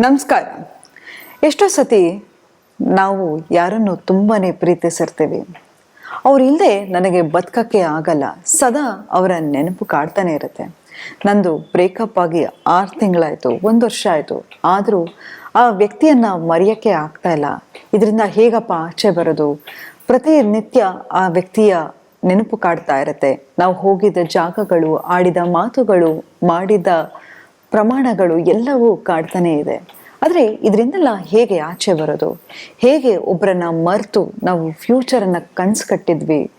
ನಮಸ್ಕಾರ. ಎಷ್ಟೋ ಸತಿ ನಾವು ಯಾರನ್ನು ತುಂಬಾ ಪ್ರೀತಿಸಿರ್ತೀವಿ. ಅವರಿಲ್ಲದೆ ನನಗೆ ಬದುಕಕ್ಕೆ ಆಗಲ್ಲ. ಸದಾ ಅವರ ನೆನಪು ಕಾಡ್ತಾನೆ ಇರುತ್ತೆ. ನಂದು ಬ್ರೇಕಪ್ ಆಗಿ ಆರು ತಿಂಗಳಾಯಿತು, ಒಂದು ವರ್ಷ ಆಯಿತು. ಆದರೂ ಆ ವ್ಯಕ್ತಿಯನ್ನು ಮರೆಯೋಕ್ಕೆ ಆಗ್ತಾ ಇಲ್ಲ. ಇದರಿಂದ ಹೇಗಪ್ಪ ಆಚೆ ಬರೋದು? ಪ್ರತಿನಿತ್ಯ ಆ ವ್ಯಕ್ತಿಯ ನೆನಪು ಕಾಡ್ತಾ ಇರುತ್ತೆ. ನಾವು ಹೋಗಿದ್ದ ಜಾಗಗಳು, ಆಡಿದ ಮಾತುಗಳು, ಮಾಡಿದ ಪ್ರಮಾಣಗಳು ಎಲ್ಲವೂ ಕಾಡ್ತಾನೆ ಇದೆ. ಆದರೆ ಇದರಿಂದೆಲ್ಲ ಹೇಗೆ ಆಚೆ ಬರೋದು? ಹೇಗೆ ಒಬ್ಬರನ್ನ ಮರೆತು ನಾವು ಫ್ಯೂಚರನ್ನು ಕನ್ಸು ಕಟ್ಟಿದ್ವಿ?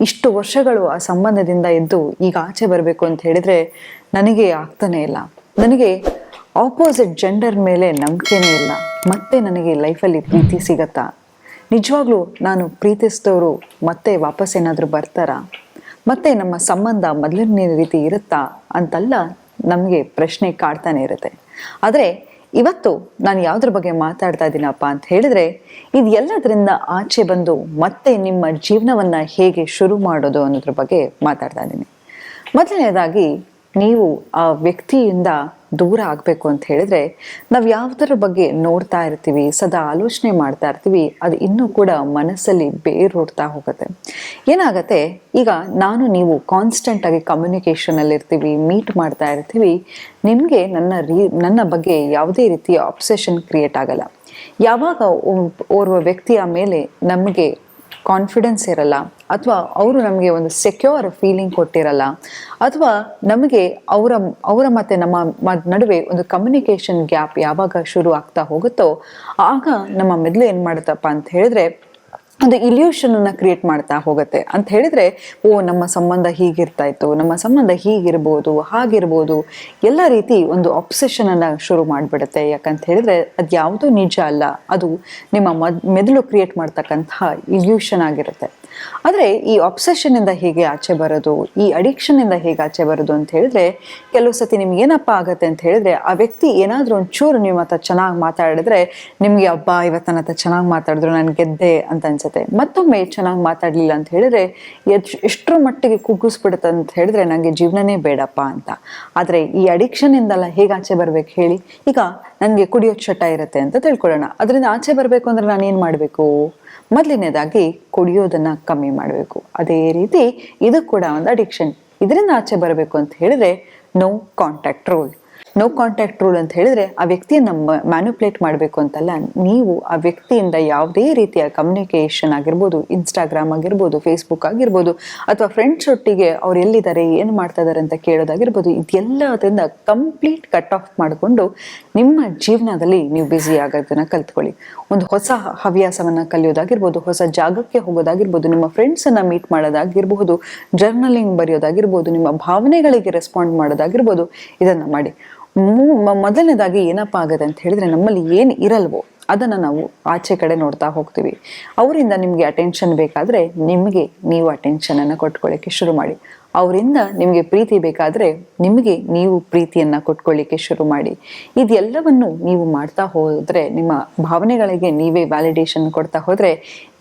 ಇಷ್ಟು ವರ್ಷಗಳು ಆ ಸಂಬಂಧದಿಂದ ಎದ್ದು ಈಗ ಆಚೆ ಬರಬೇಕು ಅಂತ ಹೇಳಿದರೆ ನನಗೆ ಆಗ್ತಾನೆ ಇಲ್ಲ. ನನಗೆ ಆಪೋಸಿಟ್ ಜೆಂಡರ್ ಮೇಲೆ ನಂಬಿಕೆನೇ ಇಲ್ಲ. ಮತ್ತೆ ನನಗೆ ಲೈಫಲ್ಲಿ ಪ್ರೀತಿ ಸಿಗತ್ತಾ? ನಿಜವಾಗ್ಲೂ ನಾನು ಪ್ರೀತಿಸಿದವರು ಮತ್ತೆ ವಾಪಸ್ ಏನಾದರೂ ಬರ್ತಾರಾ? ಮತ್ತೆ ನಮ್ಮ ಸಂಬಂಧ ಮೊದಲನೇ ರೀತಿ ಇರುತ್ತಾ ಅಂತಲ್ಲ ನಮಗೆ ಪ್ರಶ್ನೆ ಕಾಡ್ತಾನೆ ಇರುತ್ತೆ. ಆದರೆ ಇವತ್ತು ನಾನು ಯಾವುದ್ರ ಬಗ್ಗೆ ಮಾತಾಡ್ತಾ ಇದ್ದೀನಪ್ಪ ಅಂತ ಹೇಳಿದ್ರೆ, ಇದು ಎಲ್ಲದರಿಂದ ಆಚೆ ಬಂದು ಮತ್ತೆ ನಿಮ್ಮ ಜೀವನವನ್ನ ಹೇಗೆ ಶುರು ಮಾಡೋದು ಅನ್ನೋದ್ರ ಬಗ್ಗೆ ಮಾತಾಡ್ತಾ ಇದ್ದೀನಿ ಮೊದಲನೇದಾಗಿ, ನೀವು ಆ ವ್ಯಕ್ತಿಯಿಂದ ದೂರ ಆಗಬೇಕು ಅಂತ ಹೇಳಿದ್ರೆ ನಾವು ಯಾವುದರ ಬಗ್ಗೆ ನೋಡ್ತಾ ಇರ್ತೀವಿ, ಸದಾ ಆಲೋಚನೆ ಮಾಡ್ತಾ ಇರ್ತೀವಿ, ಅದು ಇನ್ನೂ ಕೂಡ ಮನಸ್ಸಲ್ಲಿ ಬೇರೂಡ್ತಾ ಹೋಗುತ್ತೆ. ಏನಾಗತ್ತೆ, ಈಗ ನಾನು ನೀವು ಕಾನ್ಸ್ಟೆಂಟ್ ಆಗಿ ಕಮ್ಯುನಿಕೇಷನ್ ಅಲ್ಲಿ ಇರ್ತೀವಿ ಮೀಟ್ ಮಾಡ್ತಾ ಇರ್ತೀವಿ, ನಿಮಗೆ ನನ್ನ ರೀ, ನನ್ನ ಬಗ್ಗೆ ಯಾವುದೇ ರೀತಿಯ ಆಪ್ಸೆಷನ್ ಕ್ರಿಯೇಟ್ ಆಗಲ್ಲ. ಯಾವಾಗ ಓರ್ವ ವ್ಯಕ್ತಿಯ ಮೇಲೆ ನಮಗೆ ಕಾನ್ಫಿಡೆನ್ಸ್ ಇರಲ್ಲ, ಅಥವಾ ಅವರು ನಮಗೆ ಒಂದು ಸೆಕ್ಯೂರ್ ಫೀಲಿಂಗ್ ಕೊಟ್ಟಿರಲ್ಲ, ಅಥವಾ ನಮಗೆ ಅವರ ಅವರ ಮತ್ತೆ ನಮ್ಮ ನಡುವೆ ಒಂದು ಕಮ್ಯುನಿಕೇಷನ್ ಗ್ಯಾಪ್ ಯಾವಾಗ ಶುರು ಆಗ್ತಾ ಹೋಗುತ್ತೋ, ಆಗ ನಮ್ಮ ಮೆದುಳು ಏನು ಮಾಡುತ್ತಪ್ಪ ಅಂತ ಹೇಳಿದ್ರೆ ಒಂದು ಇಲ್ಯೂಷನ್ ಅನ್ನ ಕ್ರಿಯೇಟ್ ಮಾಡ್ತಾ ಹೋಗುತ್ತೆ. ಅಂತ ಹೇಳಿದ್ರೆ, ಓ, ನಮ್ಮ ಸಂಬಂಧ ಹೀಗಿರ್ತಾ ಇತ್ತು, ನಮ್ಮ ಸಂಬಂಧ ಹೀಗಿರ್ಬೋದು, ಹಾಗಿರ್ಬೋದು, ಎಲ್ಲ ರೀತಿ ಒಂದು ಅಪ್ಸೆಷನನ್ನು ಶುರು ಮಾಡಿಬಿಡುತ್ತೆ. ಯಾಕಂತ ಹೇಳಿದ್ರೆ, ಅದು ಯಾವುದೂ ನಿಜ ಅಲ್ಲ. ಅದು ನಿಮ್ಮ ಮದ್, ಮೆದುಳು ಕ್ರಿಯೇಟ್ ಮಾಡ್ತಕ್ಕಂತಹ ಇಲ್ಯೂಷನ್ ಆಗಿರುತ್ತೆ. ಆದರೆ, ಈ ಅಪ್ಸೆಷನಿಂದ ಹೇಗೆ ಆಚೆ ಬರೋದು, ಈ ಅಡಿಕ್ಷನ್ ಇಂದ ಹೇಗೆ ಆಚೆ ಬರೋದು ಅಂತ ಹೇಳಿದ್ರೆ, ಕೆಲವು ಸತಿ ನಿಮ್ಗೆ ಏನಪ್ಪ ಆಗತ್ತೆ ಅಂತ ಹೇಳಿದ್ರೆ, ಆ ವ್ಯಕ್ತಿ ಏನಾದರೂ ಒಂಚೂರು ನಿಮ್ಮ ಹತ್ರ ಚೆನ್ನಾಗಿ ಮಾತಾಡಿದ್ರೆ, ನಿಮಗೆ, ಅಬ್ಬಾ ಇವತ್ತು ಹತ್ರ ಚೆನ್ನಾಗಿ ಮಾತಾಡಿದ್ರು, ನಾನು ಗೆದ್ದೆ ಅಂತ ಅನ್ಸುತ್ತೆ. ಮತ್ತೊಮ್ಮೆ ಚೆನ್ನಾಗಿ ಮಾತಾಡ್ಲಿಲ್ಲ ಅಂತ ಹೇಳಿದ್ರೆ ಎಷ್ಟ್- ಎಷ್ಟರ ಮಟ್ಟಿಗೆ ಕುಗ್ಗಿಸ್ಬಿಡುತ್ತೆ ಅಂತ ಹೇಳಿದ್ರೆ ನನಗೆ ಜೀವನನೇ ಬೇಡಪ್ಪ ಅಂತ. ಆದರೆ ಈ ಅಡಿಕ್ಷನ್ ಇಂದಲ್ಲ ಹೇಗೆ ಆಚೆ ಬರ್ಬೇಕು ಹೇಳಿ? ಈಗ ನನಗೆ ಕುಡಿಯೋ ಚಟ ಇರುತ್ತೆ ಅಂತ ತಿಳ್ಕೊಳ್ಳೋಣ. ಅದರಿಂದ ಆಚೆ ಬರಬೇಕು ಅಂದ್ರೆ ನಾನು ಏನು ಮಾಡಬೇಕು? ಮೊದಲನೇದಾಗಿ ಕುಡಿಯೋದನ್ನ ಕಮ್ಮಿ ಮಾಡಬೇಕು. ಅದೇ ರೀತಿ ಇದು ಕೂಡ ಒಂದು ಅಡಿಕ್ಷನ್ ಇದರಿಂದ ಆಚೆ ಬರಬೇಕು ಅಂತ ಹೇಳಿದ್ರೆ no contact rule no contact rule ಅಂತ ಹೇಳಿದ್ರೆ ಆ ವ್ಯಕ್ತಿಯನ್ನು ಮ್ಯಾನುಪ್ಲೇಟ್ ಮಾಡಬೇಕು ಅಂತಲ್ಲ. ನೀವು ಆ ವ್ಯಕ್ತಿಯಿಂದ ಯಾವುದೇ ರೀತಿಯ ಕಮ್ಯುನಿಕೇಷನ್ ಆಗಿರ್ಬೋದು ಇನ್ಸ್ಟಾಗ್ರಾಮ್ ಆಗಿರ್ಬೋದು ಫೇಸ್ಬುಕ್ ಆಗಿರ್ಬೋದು, ಅಥವಾ ಫ್ರೆಂಡ್ಸ್ ಒಟ್ಟಿಗೆ ಅವ್ರು ಎಲ್ಲಿದ್ದಾರೆ, ಏನು ಮಾಡ್ತಾ ಇದ್ದಾರೆ ಅಂತ ಕೇಳೋದಾಗಿರ್ಬೋದು, ಇದೆಲ್ಲದರಿಂದ ಕಂಪ್ಲೀಟ್ ಕಟ್ ಆಫ್ ಮಾಡಿಕೊಂಡು ನಿಮ್ಮ ಜೀವನದಲ್ಲಿ ನೀವು ಬ್ಯುಸಿ ಆಗೋದನ್ನ ಕಲ್ತ್ಕೊಳ್ಳಿ. ಒಂದು ಹೊಸ ಹವ್ಯಾಸವನ್ನು ಕಲಿಯೋದಾಗಿರ್ಬೋದು, ಹೊಸ ಜಾಗಕ್ಕೆ ಹೋಗೋದಾಗಿರ್ಬೋದು, ನಿಮ್ಮ ಫ್ರೆಂಡ್ಸನ್ನು ಮೀಟ್ ಮಾಡೋದಾಗಿರ್ಬಹುದು ಜರ್ನಲಿಂಗ್ ಬರೆಯೋದಾಗಿರ್ಬೋದು, ನಿಮ್ಮ ಭಾವನೆಗಳಿಗೆ ರೆಸ್ಪಾಂಡ್ ಮಾಡೋದಾಗಿರ್ಬೋದು, ಇದನ್ನು ಮಾಡಿ. ಮೊದಲನೇದಾಗಿ ಏನಪ್ಪ ಆಗುತ್ತೆ ಅಂತ ಹೇಳಿದ್ರೆ ನಮ್ಮಲ್ಲಿ ಏನು ಇರಲ್ವೋ ಅದನ್ನು ನಾವು ಆಚೆ ಕಡೆ ನೋಡ್ತಾ ಹೋಗ್ತೀವಿ. ಅವರಿಂದ ನಿಮಗೆ ಅಟೆನ್ಷನ್ ಬೇಕಾದರೆ ನಿಮಗೆ ನೀವು ಅಟೆನ್ಷನನ್ನು ಕೊಟ್ಕೊಳ್ಳಿಕ್ಕೆ ಶುರು ಮಾಡಿ. ಅವರಿಂದ ನಿಮಗೆ ಪ್ರೀತಿ ಬೇಕಾದರೆ ನಿಮಗೆ ನೀವು ಪ್ರೀತಿಯನ್ನು ಕೊಟ್ಕೊಳ್ಳಿಕ್ಕೆ ಶುರು ಮಾಡಿ. ಇದೆಲ್ಲವನ್ನು ನೀವು ಮಾಡ್ತಾ ಹೋದರೆ, ನಿಮ್ಮ ಭಾವನೆಗಳಿಗೆ ನೀವೇ ವ್ಯಾಲಿಡೇಷನ್ ಕೊಡ್ತಾ ಹೋದರೆ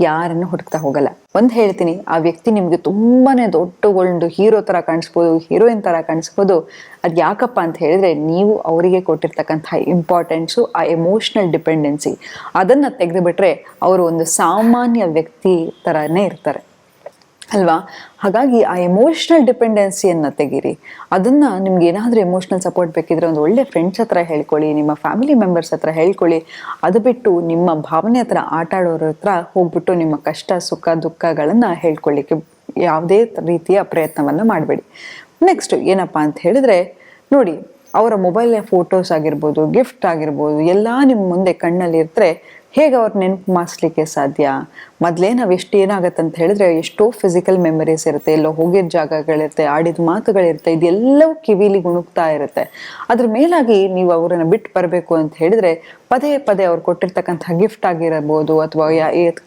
ಯಾರನ್ನು ಹುಡುಕ್ತಾ ಹೋಗಲ್ಲ. ಒಂದು ಹೇಳ್ತೀನಿ, ಆ ವ್ಯಕ್ತಿ ನಿಮಗೆ ತುಂಬಾ ದೊಡ್ಡ ಒಂದು ಹೀರೋ ಥರ ಕಾಣಿಸ್ಬೋದು ಹೀರೋಯಿನ್ ಥರ ಕಾಣಿಸ್ಬೋದು. ಅದು ಯಾಕಪ್ಪ ಅಂತ ಹೇಳಿದ್ರೆ, ನೀವು ಅವರಿಗೆ ಕೊಟ್ಟಿರ್ತಕ್ಕಂಥ ಇಂಪಾರ್ಟೆನ್ಸು ಆ ಎಮೋಷ್ನಲ್ ಡಿಪೆಂಡೆನ್ಸಿ ಅದನ್ನು ತೆಗೆದುಬಿಟ್ರೆ ಅವರು ಒಂದು ಸಾಮಾನ್ಯ ವ್ಯಕ್ತಿ ಥರನೇ ಇರ್ತಾರೆ. ಅಲ್ವಾ? ಹಾಗಾಗಿ ಆ ಎಮೋಷ್ನಲ್ ಡಿಪೆಂಡೆನ್ಸಿಯನ್ನು ತೆಗೀರಿ. ಅದನ್ನ ನಿಮ್ಗೆ ಏನಾದರೂ ಎಮೋಷ್ನಲ್ ಸಪೋರ್ಟ್ ಬೇಕಿದ್ರೆ ಒಂದು ಒಳ್ಳೆ ಫ್ರೆಂಡ್ಸ್ ಹತ್ರ ಹೇಳ್ಕೊಳ್ಳಿ, ನಿಮ್ಮ ಫ್ಯಾಮಿಲಿ ಮೆಂಬರ್ಸ್ ಹತ್ರ ಹೇಳ್ಕೊಳ್ಳಿ. ಅದು ಬಿಟ್ಟು ನಿಮ್ಮ ಭಾವನೆ ಹತ್ರ, ಆಟ ಆಡೋರ ಹತ್ರ ಹೋಗ್ಬಿಟ್ಟು ನಿಮ್ಮ ಕಷ್ಟ, ಸುಖ, ದುಃಖಗಳನ್ನು ಹೇಳ್ಕೊಳ್ಳಿಕ್ಕೆ ಯಾವುದೇ ರೀತಿಯ ಪ್ರಯತ್ನವನ್ನು ಮಾಡಬೇಡಿ. ನೆಕ್ಸ್ಟ್ ಏನಪ್ಪ ಅಂತ ಹೇಳಿದ್ರೆ, ನೋಡಿ, ಅವರ ಮೊಬೈಲ್ ಫೋಟೋಸ್ ಆಗಿರ್ಬೋದು ಗಿಫ್ಟ್ ಆಗಿರ್ಬೋದು, ಎಲ್ಲ ನಿಮ್ಮ ಮುಂದೆ ಕಣ್ಣಲ್ಲಿ ಇರ್ತಾರೆ ಹೇಗೆ ಅವ್ರು ನೆನಪು ಮಾಡಿಸ್ಲಿಕ್ಕೆ ಸಾಧ್ಯ? ಮೊದಲೇ ನಾವು ಎಷ್ಟು ಏನಾಗುತ್ತೆ ಅಂತ ಹೇಳಿದ್ರೆ ಎಷ್ಟೋ ಫಿಸಿಕಲ್ ಮೆಮರೀಸ್ ಇರುತ್ತೆ, ಎಲ್ಲೋ ಹೋಗಿದ ಜಾಗಗಳಿರುತ್ತೆ, ಆಡಿದ ಮಾತುಗಳಿರುತ್ತೆ, ಇದೆಲ್ಲವೂ ಕಿವಿಲಿ ಗುಣುಕ್ತಾ ಇರುತ್ತೆ. ಅದ್ರ ಮೇಲಾಗಿ ನೀವು ಅವರನ್ನು ಬಿಟ್ಟು ಬರಬೇಕು ಅಂತ ಹೇಳಿದ್ರೆ ಪದೇ ಪದೇ ಅವ್ರು ಕೊಟ್ಟಿರ್ತಕ್ಕಂಥ ಗಿಫ್ಟ್ ಆಗಿರಬಹುದು ಅಥವಾ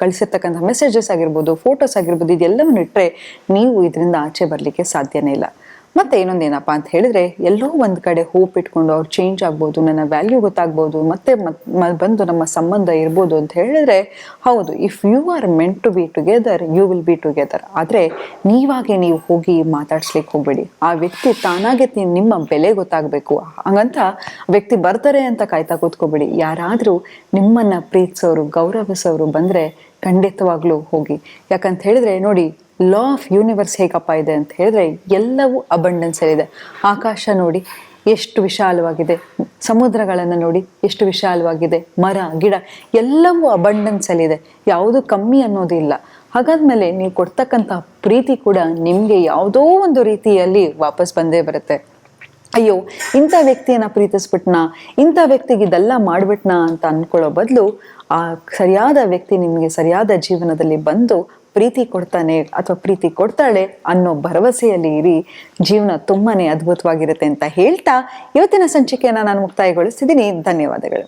ಕಳಿಸಿರ್ತಕ್ಕಂಥ ಮೆಸೇಜಸ್ ಆಗಿರ್ಬೋದು ಫೋಟೋಸ್ ಆಗಿರ್ಬೋದು, ಇದೆಲ್ಲವನ್ನು ಇಟ್ಟರೆ ನೀವು ಇದರಿಂದ ಆಚೆ ಬರಲಿಕ್ಕೆ ಸಾಧ್ಯನೇ ಇಲ್ಲ. ಮತ್ತೆ ಇನ್ನೊಂದೇನಪ್ಪ ಅಂತ ಹೇಳಿದ್ರೆ, ಎಲ್ಲೋ ಒಂದು ಕಡೆ ಹೋಪ್ ಇಟ್ಕೊಂಡು ಅವ್ರು ಚೇಂಜ್ ಆಗ್ಬೋದು, ನನ್ನ ವ್ಯಾಲ್ಯೂ ಗೊತ್ತಾಗ್ಬೋದು, ಮತ್ತೆ ಮತ್- ಬಂದು ನಮ್ಮ ಸಂಬಂಧ ಇರ್ಬೋದು ಅಂತ ಹೇಳಿದ್ರೆ, ಹೌದು if you are meant to be together you will be together ಆದ್ರೆ ನೀವಾಗೆ ನೀವು ಹೋಗಿ ಮಾತಾಡ್ಸ್ಲಿಕ್ಕೆ ಹೋಗ್ಬೇಡಿ. ಆ ವ್ಯಕ್ತಿ ತಾನಾಗೆ ನಿಮ್ಮ ಬೆಲೆ ಗೊತ್ತಾಗಬೇಕು. ಹಾಗಂತ ವ್ಯಕ್ತಿ ಬರ್ತಾರೆ ಅಂತ ಕಾಯ್ತಾ ಕೂತ್ಕೋಬೇಡಿ. ಯಾರಾದ್ರೂ ನಿಮ್ಮನ್ನ ಪ್ರೀತಿಸೋರು, ಗೌರವಿಸೋರು ಬಂದ್ರೆ ಖಂಡಿತವಾಗ್ಲೂ ಹೋಗಿ. ಯಾಕಂತ ಹೇಳಿದ್ರೆ, ನೋಡಿ ಲಾ ಆಫ್ ಯೂನಿವರ್ಸ್ ಹೇಗಪ್ಪ ಇದೆ ಅಂತ ಹೇಳಿದ್ರೆ ಎಲ್ಲವೂ ಅಬಂಡೆನ್ಸ್ ಇದೆ. ಆಕಾಶ ನೋಡಿ ಎಷ್ಟು ವಿಶಾಲವಾಗಿದೆ. ಸಮುದ್ರಗಳನ್ನು ನೋಡಿ ಎಷ್ಟು ವಿಶಾಲವಾಗಿದೆ. ಮರ, ಗಿಡ ಎಲ್ಲವೂ ಅಬಂಡೆನ್ಸ್ ಅಲ್ಲಿದೆ ಯಾವುದು ಕಮ್ಮಿ ಅನ್ನೋದಿಲ್ಲ ಹಾಗಾದ್ಮೇಲೆ ನೀವು ಕೊಡ್ತಕ್ಕಂತಹ ಪ್ರೀತಿ ಕೂಡ ನಿಮಗೆ ಯಾವುದೋ ಒಂದು ರೀತಿಯಲ್ಲಿ ವಾಪಸ್ ಬಂದೇ ಬರುತ್ತೆ. ಅಯ್ಯೋ, ಇಂಥ ವ್ಯಕ್ತಿಯನ್ನ ಪ್ರೀತಿಸ್ಬಿಟ್ನಾ? ಇಂಥ ವ್ಯಕ್ತಿಗೆ ಇದೆಲ್ಲ ಮಾಡ್ಬಿಟ್ನಾ ಅಂತ ಅನ್ಕೊಳ್ಳೋ ಬದಲು ಆ ಸರಿಯಾದ ವ್ಯಕ್ತಿ ನಿಮಗೆ ಸರಿಯಾದ ಜೀವನದಲ್ಲಿ ಬಂದು ಪ್ರೀತಿ ಕೊಡ್ತಾನೆ ಅಥವಾ ಪ್ರೀತಿ ಕೊಡ್ತಾಳೆ ಅನ್ನೋ ಭರವಸೆಯಲ್ಲಿ ಇರಿ. ಜೀವನ ತುಂಬಾನೇ ಅದ್ಭುತವಾಗಿರುತ್ತೆ ಅಂತ ಹೇಳ್ತಾ ಇವತ್ತಿನ ಸಂಚಿಕೆಯನ್ನ ನಾನು ಮುಕ್ತಾಯಗೊಳಿಸಿದ್ದೀನಿ ಧನ್ಯವಾದಗಳು.